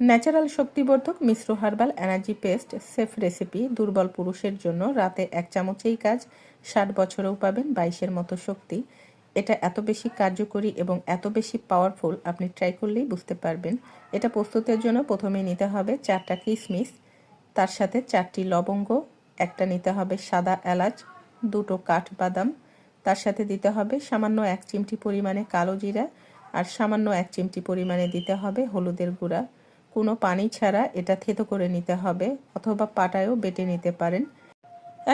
Natural শক্তিবর্ধক মিশ্র herbal energy paste safe recipe দুর্বল পুরুষের জন্য রাতে এক চামচেই কাজ, ষাট বছরেও পাবেন বাইশের মতো শক্তি। এটা এত বেশি কার্যকরী এবং এত বেশি পাওয়ারফুল আপনি ট্রাই করলেই বুঝতে পারবেন। এটা প্রস্তুতের জন্য প্রথমে নিতে হবে চারটা কিশমিশ তার সাথে চারটি লবঙ্গ, একটা নিতে হবে সাদা এলাচ, দুটো কাঠবাদাম, তার সাথে দিতে হবে সামান্য এক চিমটি পরিমাণে কালো জিরা আর সামান্য এক চিমটি পরিমাণে দিতে হবে হলুদের গুঁড়া। কোনো পানি ছাড়া এটা থেতো করে নিতে হবে অথবা পাটায়ও বেটে নিতে পারেন।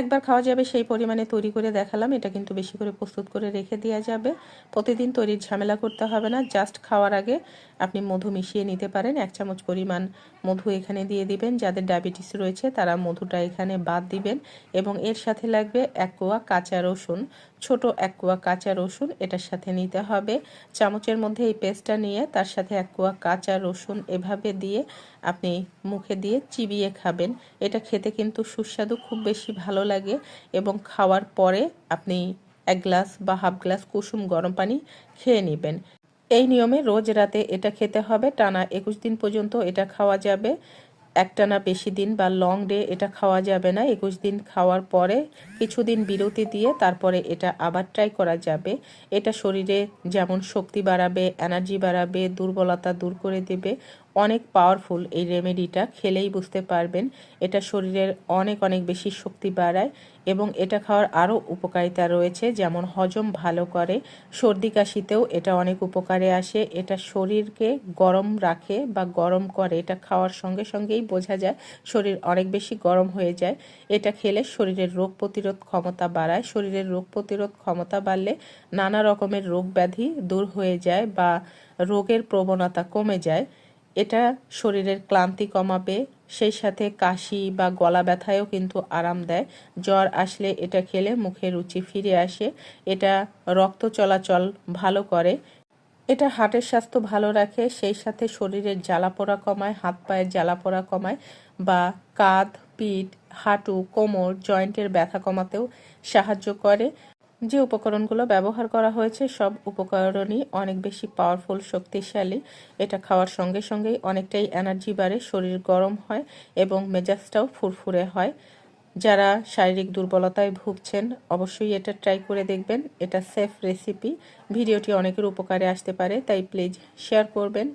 একবার খাওয়া যাবে, সেই পরিমাণে তৈরি করে দেখালাম। এটা কিন্তু বেশি করে প্রস্তুত করে রেখে দেওয়া যাবে। প্রতিদিন তৈরির ঝামেলা করতে হবে না, জাস্ট খাওয়ার আগে আপনি মধু মিশিয়ে নিতে পারেন। এক চামচ পরিমাণ মধু এখানে দিয়ে দিবেন। যাদের ডায়াবেটিস রয়েছে, তারা মধুটা এখানে বাদ দিবেন এবং এর সাথে লাগবে এক কোয়া কাঁচা রসুন। ছোট এক কোয়া কাঁচা রসুন, এটার সাথে নিতে হবে। চামচের মধ্যে এই পেস্টটা নিয়ে তার সাথে এক কোয়া কাঁচা রসুন এভাবে দিয়ে আপনি মুখে দিয়ে চিবিয়ে খাবেন। এটা খেতে কিন্তু সুস্বাদু, খুব বেশি ভালো লাগে এবং খাওয়ার পরে আপনি এক গ্লাস বা হাফ গ্লাস কুসুম গরম পানি খেয়ে নেবেন। এই নিয়মে রোজ রাতে এটা খেতে হবে। টানা একুশ দিন পর্যন্ত এটা খাওয়া যাবে। একটানা বেশি দিন বা লং ডে এটা খাওয়া যাবে না। একুশ দিন খাওয়ার পরে কিছুদিন বিরতি দিয়ে তারপরে এটা আবার ট্রাই করা যাবে। এটা শরীরে যেমন শক্তি বাড়াবে এনার্জি বাড়াবে, দুর্বলতা দূর করে দেবে। অনেক পাওয়ারফুল এই রেমেডিটা খেলেই বুঝতে পারবেন। এটা শরীরের অনেক অনেক বেশি শক্তি বাড়ায় এবং এটা খাওয়ার আরও উপকারিতা রয়েছে, যেমন হজম ভালো করে। সর্দি কাশিতেও এটা অনেক উপকারে আসে। এটা শরীরকে গরম রাখে বা গরম করে। এটা খাওয়ার সঙ্গে সঙ্গেই বোঝা যায়, শরীর অনেক বেশি গরম হয়ে যায়। এটা খেলে শরীরের রোগ প্রতিরোধ ক্ষমতা বাড়ায়। শরীরের রোগ প্রতিরোধ ক্ষমতা বাড়লে নানা রকমের রোগ ব্যাধি দূর হয়ে যায় বা রোগের প্রবণতা কমে যায়। এটা শরীরের ক্লান্তি কমাবে, সেই সাথে কাশি বা গলা ব্যথায়ও কিন্তু আরাম দেয়। জ্বর আসলে এটা খেলে মুখে রুচি ফিরে আসে, এটা রক্ত চলাচল ভালো করে। এটা হার্টের স্বাস্থ্য ভালো রাখে, সেই সাথে শরীরের জ্বালাপোড়া কমায়, হাত পায়ের জ্বালাপোড়া কমায় বা কাঁধ, পিঠ, হাঁটু, কোমর, জয়েন্টের ব্যথা কমাতেও সাহায্য করে। যে উপকরণগুলো ব্যবহার করা হয়েছে, সব উপকরণই অনেক বেশি পাওয়ারফুল শক্তিশালী। এটা খাওয়ার সঙ্গে সঙ্গেই অনেকটাই এনার্জি বাড়ে, শরীর গরম হয় এবং মেজাজটাও ফুরফুরে হয়। যারা শারীরিক দুর্বলতায় ভুগছেন, অবশ্যই এটা ট্রাই করে দেখবেন। এটা সেফ রেসিপি ভিডিওটি অনেকের উপকারে আসতে পারে, তাই প্লিজ শেয়ার করবেন।